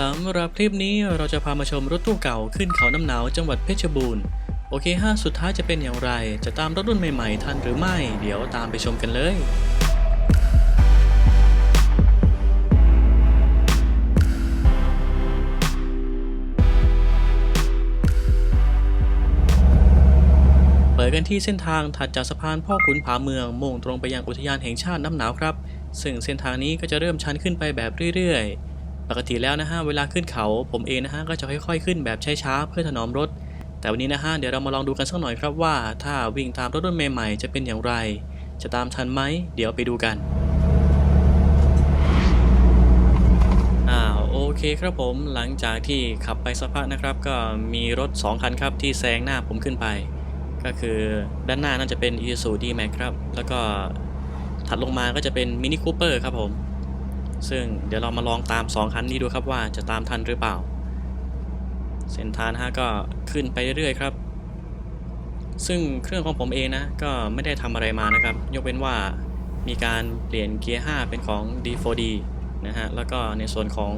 สำหรับคลิปนี้เราจะพามาชมรถตู้เก่าขึ้นเขาน้ำหนาวจังหวัดเพชรบูรณ์ โอเคฮะสุดท้ายจะเป็นอย่างไร จะตามรถรุ่นใหม่ๆ ทันหรือไม่ เดี๋ยวตามไปชมกันเลยเปิดกันที่เส้นทางถัดจากสะพานพ่อขุนผาเมืองมุ่งตรงไปยังอุทยานแห่งชาติน้ำหนาวครับ ซึ่งเส้นทางนี้ก็จะเริ่มชันขึ้นไปแบบเรื่อยๆ ปกติแล้วนะฮะเวลาขึ้นเขาผมเองนะฮะก็จะค่อยๆขึ้นแบบช้าๆเพื่อถนอมรถ แต่วันนี้นะฮะเดี๋ยวเรามาลองดูกันสักหน่อยครับว่า ถ้าวิ่งตามรถรุ่นใหม่ๆจะเป็นอย่างไร จะตามทันไหมเดี๋ยวไปดูกันอ้าวโอเคครับผมหลังจากที่ขับไปสักพักนะครับ ก็มีรถ 2 คันครับที่แซงหน้าผมขึ้นไป ก็คือด้านหน้าน่าจะเป็น Isuzu D-Max ครับแล้วก็ถัดลงมาก็จะเป็น Mini Cooper ครับผม ซึ่งเดี๋ยวเรามาลองตาม 2 คันนี้ดูครับว่าจะตามทันหรือเปล่า เส้นทางนะฮะก็ขึ้นไปเรื่อยๆครับ ซึ่งเครื่องของผมเองนะก็ไม่ได้ทำอะไรมานะครับ ยกเว้นว่ามีการเปลี่ยนเกียร์ 5 เป็นของ D4D นะฮะ แล้วก็ในส่วนของ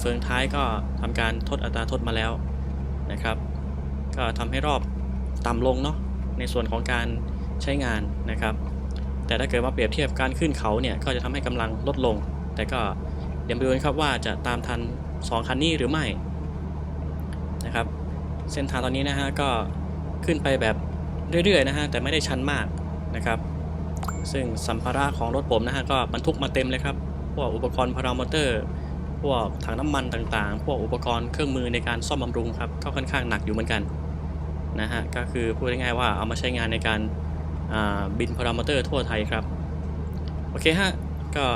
เฟืองท้ายก็ทำการทดอัตราทดมาแล้วนะครับ ก็ทำให้รอบต่ำลงเนาะในส่วนของการใช้งานนะครับ แต่ถ้าเกิดว่าเปรียบเทียบการขึ้นเขาเนี่ยก็จะทำให้กำลังลดลง แต่ก็เดี๋ยวมาดูกันครับว่าจะตามทัน 2 คันนี้หรือไม่นะครับ เส้นทางตอนนี้นะฮะก็ขึ้นไปแบบเรื่อยๆนะฮะแต่ไม่ได้ชันมากนะครับ ซึ่งสัมภาระของรถผมนะฮะก็บรรทุกมาเต็มเลยครับพวกอุปกรณ์พารามอเตอร์ พวกถังน้ำมันต่างๆ พวกอุปกรณ์เครื่องมือในการซ่อมบำรุงครับก็ค่อนข้างหนักอยู่เหมือนกันนะฮะก็คือพูดง่ายๆว่าเอามาใช้งานในการบินพารามอเตอร์ทั่วไทยครับ โอเคฮะ ก็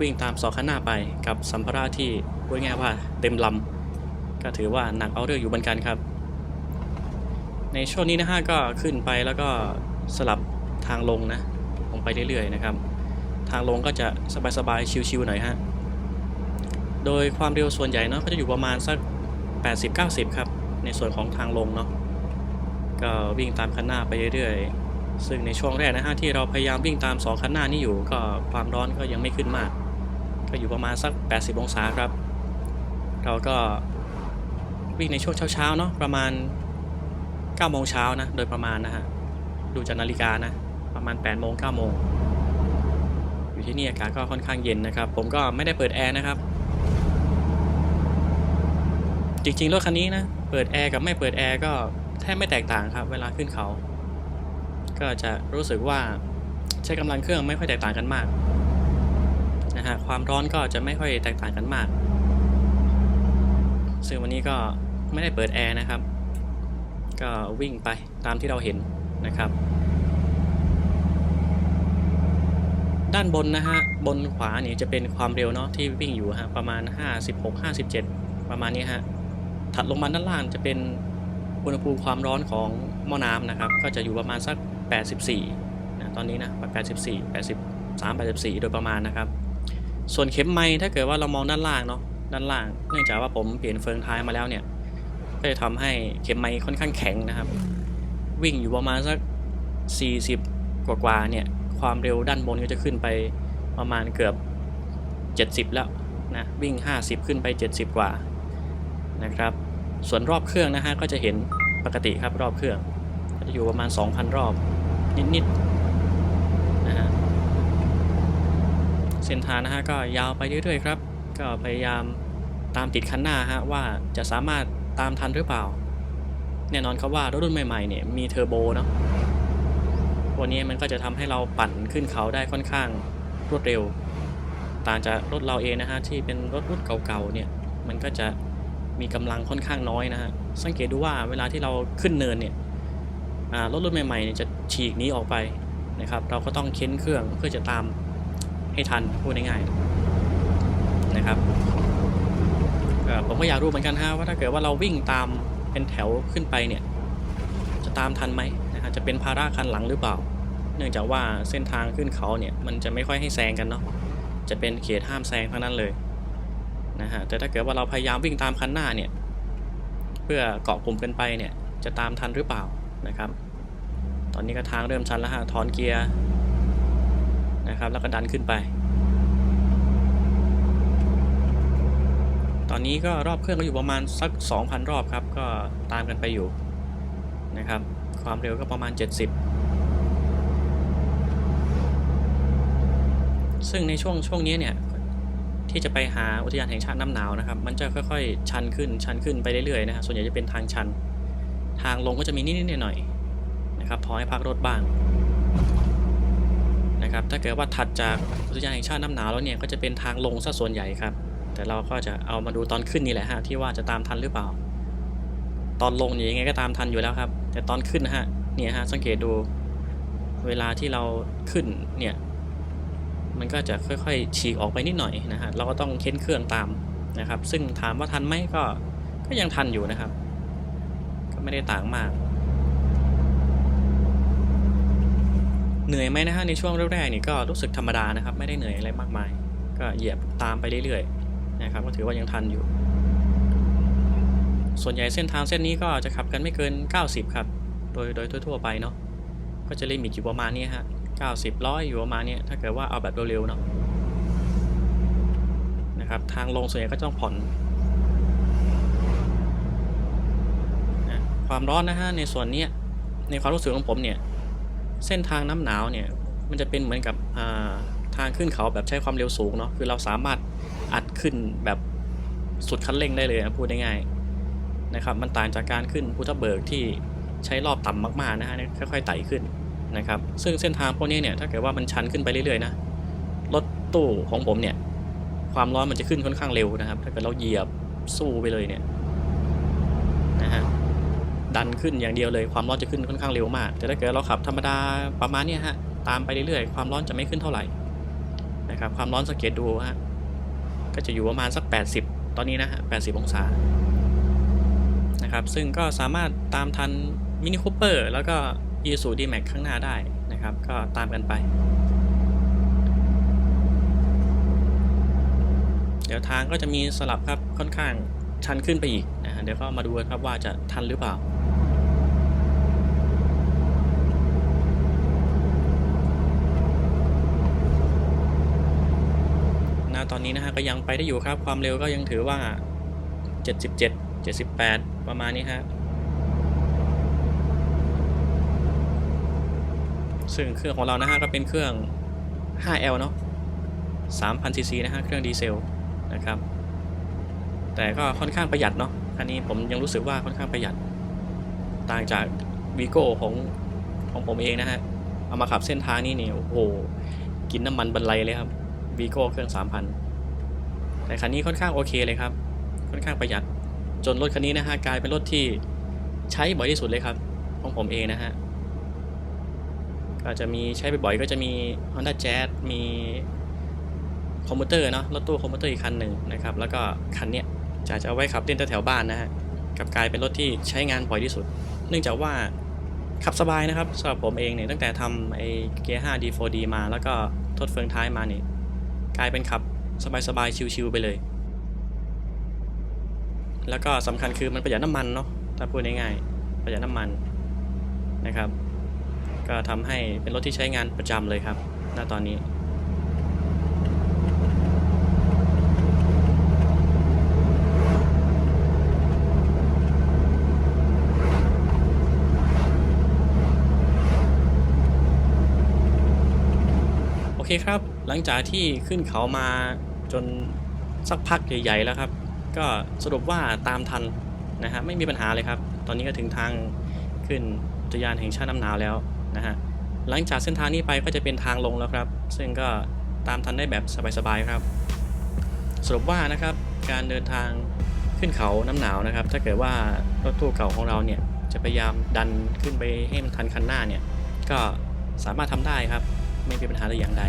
วิ่งตามสองข้างหน้าไปกับสัมภาระที่พูดง่ายว่าเต็มลำก็ถือว่าหนักเอาเรื่องอยู่เหมือนกันครับ ในช่วงนี้นะฮะก็ขึ้นไปแล้วก็สลับทางลงนะลงไปเรื่อยๆนะครับ ทางลงก็จะสบายๆชิวๆหน่อยฮะโดยความเร็วส่วนใหญ่เนาะก็จะอยู่ประมาณสัก 80-90 ครับในส่วนของทางลงเนาะก็วิ่งตามคันหน้าไปเรื่อยๆ ซึ่งในช่วงแรกนะฮะที่เราพยายามวิ่งตาม 2 คันหน้านี้อยู่ก็ความร้อนก็ยังไม่ขึ้นมาก ก็อยู่ประมาณสัก 80 องศาครับ เราก็วิ่งในช่วงเช้าๆเนาะประมาณ9โมงเช้านะโดยประมาณนะฮะดูจากนาฬิกานะประมาณ8โมง9โมงอยู่ที่นี่อากาศก็ค่อนข้างเย็นนะครับ ผมก็ไม่ได้เปิดแอร์นะครับ จริงๆรถคันนี้นะเปิดแอร์กับไม่เปิดแอร์ก็แทบไม่แตกต่างครับ เวลาขึ้นเขา ก็จะรู้สึกว่าใช้กำลังเครื่องไม่ค่อยแตกต่างกันมาก ฮะ ความร้อนก็จะไม่ค่อยแตกต่างกันมาก ซึ่งวันนี้ก็ไม่ได้เปิดแอร์นะครับ ก็วิ่งไปตามที่เราเห็นนะครับ ด้านบนนะฮะ บนขวานี่จะเป็นความเร็วเนาะที่วิ่งอยู่ฮะ ประมาณ 56 57 ประมาณนี้ฮะ ถัดลงมาด้านล่างจะเป็นอุณหภูมิความร้อนของหม้อน้ำนะครับ ก็จะอยู่ประมาณสัก 84นะตอนนี้นะ 84 83 84 โดยประมาณนะครับ ส่วนเข็มไม้ถ้าเกิดว่าเรามองด้านล่างเนาะด้านล่าง เนื่องจากว่าผมเปลี่ยนเฟืองท้ายมาแล้วเนี่ย ก็จะทำให้เข็มไม้ค่อนข้างแข็งนะครับ วิ่งอยู่ประมาณสัก 40 กว่าๆเนี่ย ความเร็วด้านบนก็จะขึ้นไปประมาณเกือบ 70 แล้วนะวิ่ง 50 ขึ้นไป 70 กว่านะครับ ส่วนรอบเครื่องนะฮะก็จะเห็นปกติครับรอบเครื่องก็จะอยู่ประมาณ 2,000 รอบนิดๆนะฮะ เส้นทางนะฮะก็ยาวไปเรื่อยๆครับ ก็พยายามตามติดคันหน้าฮะว่าจะสามารถตามทันหรือเปล่า แน่นอนครับว่ารถรุ่นใหม่ๆเนี่ยมีเทอร์โบเนาะวันนี้มันก็จะทำให้เราปั่นขึ้นเขาได้ค่อนข้างรวดเร็ว ต่างจากรถเราเองนะฮะที่เป็นรถรุ่นเก่าๆเนี่ยมันก็จะมีกำลังค่อนข้างน้อยนะฮะสังเกตดูว่าเวลาที่เราขึ้นเนินเนี่ยรถรุ่นใหม่ๆเนี่ยจะฉีกนี้ออกไปนะครับ เราก็ต้องเค้นเครื่องเพื่อจะตาม ให้ทันพูดง่ายๆนะครับผมก็อยากรู้เหมือนกันฮะว่าถ้าเกิดว่าเราวิ่งตามเป็นแถวขึ้นไปเนี่ยจะตามทันไหมนะฮะจะเป็นภาระคันหลังหรือเปล่า เนื่องจากว่าเส้นทางขึ้นเขาเนี่ยมันจะไม่ค่อยให้แซงกันเนาะจะเป็นเขตห้ามแซงทั้งนั้นเลยนะฮะแต่ถ้าเกิดว่าเราพยายามวิ่งตามคันหน้าเนี่ยเพื่อเกาะกลุ่มกันไปเนี่ยจะตามทันหรือเปล่านะครับ ตอนนี้ก็ทางเริ่มชันแล้วฮะถอนเกียร์ นะครับ แล้วก็ดันขึ้นไป ตอนนี้ก็รอบเครื่องก็อยู่ประมาณสัก 2,000 รอบครับ ก็ตามกันไปอยู่นะครับ ความเร็วก็ประมาณ 70 ซึ่งในช่วงช่วงนี้เนี่ยที่จะไปหาอุทยานแห่งชาติน้ำหนาวนะครับ มันจะค่อยๆ ชันขึ้น ชันขึ้นไปเรื่อยๆนะฮะส่วนใหญ่จะเป็นทางชัน ทางลงก็จะมีนิดๆหน่อยๆนะครับ พอให้พักรถบ้าง นะครับ ถ้าเกิดว่าถัดจากอุทยานแห่งชาติน้ำหนาวแล้วเนี่ยก็จะเป็นทางลงซะส่วนใหญ่ครับ แต่เราก็จะเอามาดูตอนขึ้นนี่แหละฮะที่ว่าจะตามทันหรือเปล่า ตอนลงเนี่ยยังไงก็ตามทันอยู่แล้วครับ แต่ตอนขึ้นนะฮะเนี่ยฮะสังเกตดูเวลาที่เราขึ้นเนี่ยมันก็จะค่อยๆฉีกออกไปนิดหน่อยนะฮะเราก็ต้องเค้นเครื่องตามนะครับ ซึ่งถามว่าทันไหมก็ก็ยังทันอยู่นะครับ ก็ไม่ได้ต่างมาก เหนื่อยไหมนะฮะในช่วงแรกๆนี่ก็รู้สึกธรรมดานะครับ ไม่ได้เหนื่อยอะไรมากมาย ก็เหยียบตามไปเรื่อยๆนะครับก็ถือว่ายังทันอยู่ ส่วนใหญ่เส้นทางเส้นนี้ก็จะขับกันไม่เกิน 90 ครับ โดยโดยทั่วๆไปเนาะก็จะลิมิตอยู่ประมาณนี้ฮะ90ร้อยอยู่ประมาณนี้ถ้าเกิดว่าเอาแบบเร็วๆเนาะนะครับทางลงส่วนใหญ่ก็ต้องผ่อนความร้อนนะฮะในส่วนนี้ในความรู้สึกของผมเนี่ย เส้นทางน้ำหนาวเนี่ยมันจะเป็นเหมือนกับาทางขึ้นเขาแบบใช้ความเร็วสูงเนาะคือเราสามารถอัดขึ้นแบบสุดคันเร่งได้เลยนะพูดง่ายๆนะครับ มันต่างจากการขึ้นภูทับเบิกที่ใช้รอบต่ำมากๆนะฮะค่อยๆไต่ขึ้นนะครับ ซึ่งเส้นทางพวกนี้เนี่ยถ้าเกิดว่ามันชันขึ้นไปเรื่อยๆนะรถตู้ของผมเนี่ยความร้อนมันจะขึ้นค่อนข้างเร็วนะครับ ถ้าเกิดเราเหยียบสู้ไปเลยเนี่ยนะฮะ ดันขึ้นอย่างเดียวเลยความร้อนจะขึ้นค่อนข้างเร็วมาก แต่ถ้าเกิดเราขับธรรมดาประมาณนี้ฮะตามไปเรื่อยๆความร้อนจะไม่ขึ้นเท่าไหร่นะครับความร้อนสังเกตดูฮะก็จะอยู่ประมาณสัก 80 ตอนนี้นะฮะ80 องศานะครับซึ่งก็สามารถตามทันมินิคูเปอร์แล้วก็ e s u d max ข้างหน้าได้นะครับ ก็ตามกันไป เดี๋ยวทางก็จะมีสลับครับค่อนข้างชันขึ้นไปอีกนะฮะเดี๋ยวก็มาดูครับว่าจะทันหรือเปล่า ตอนนี้นะฮะก็ยังไปได้อยู่ครับความเร็วก็ยังถือว่า 77 78 ประมาณนี้ฮะซึ่งเครื่องของเรานะฮะก็เป็นเครื่อง 5L เนาะ3,000 cc นะฮะเครื่องดีเซลนะครับ แต่ก็ค่อนข้างประหยัดเนาะอันนี้ผมยังรู้สึกว่าค่อนข้างประหยัด ต่างจากวีโก้ของของผมเองนะฮะ เอามาขับเส้นทางนี้เนี่ยโอ้โห กินน้ำมันบรรลัยเลยครับ วีโก้เครื่อง 3,000 แต่คันนี้ค่อนข้างโอเคเลยครับ ค่อนข้างประหยัด จนรถคันนี้นะฮะกลายเป็นรถที่ใช้บ่อยที่สุดเลยครับของผมเองนะฮะ ก็จะมีใช้บ่อยๆก็จะมี Honda Jazz มีคอมพิวเตอร์เนาะ รถตู้คอมพิวเตอร์อีกคันหนึ่งนะครับ แล้วก็คันเนี้ยจะจะเอาไว้ขับเล่นแถวบ้านนะฮะกับกลายเป็นรถที่ใช้งานบ่อยที่สุด เนื่องจากว่าขับสบายนะครับสำหรับผมเองเนี่ยตั้งแต่ทำไอ้เกียร์5 D4D มาแล้วก็ทดเฟืองท้ายมาเนี่ย กลายเป็นขับสบายๆชิวๆไปเลย แล้วก็สำคัญคือมันประหยัดน้ำมันเนาะถ้าพูดง่ายๆประหยัดน้ำมันนะครับ ก็ทำให้เป็นรถที่ใช้งานประจำเลยครับณตอนนี้โอเคครับ หลังจากที่ขึ้นเขามาจนสักพักใหญ่ๆแล้วครับ ก็สรุปว่าตามทันนะฮะไม่มีปัญหาเลยครับ ตอนนี้ก็ถึงทางขึ้นอุทยานแห่งชาติน้ำหนาวแล้วนะฮะหลังจากเส้นทางนี้ไปก็จะเป็นทางลงแล้วครับ ซึ่งก็ตามทันได้แบบสบายๆครับ สรุปว่านะครับการเดินทางขึ้นเขาน้ำหนาวนะครับ ถ้าเกิดว่ารถตู้เก่าของเราเนี่ยจะพยายามดันขึ้นไปให้มันทันคันหน้าเนี่ยก็สามารถทำได้ครับ ไม่มีปัญหาแต่อย่างใด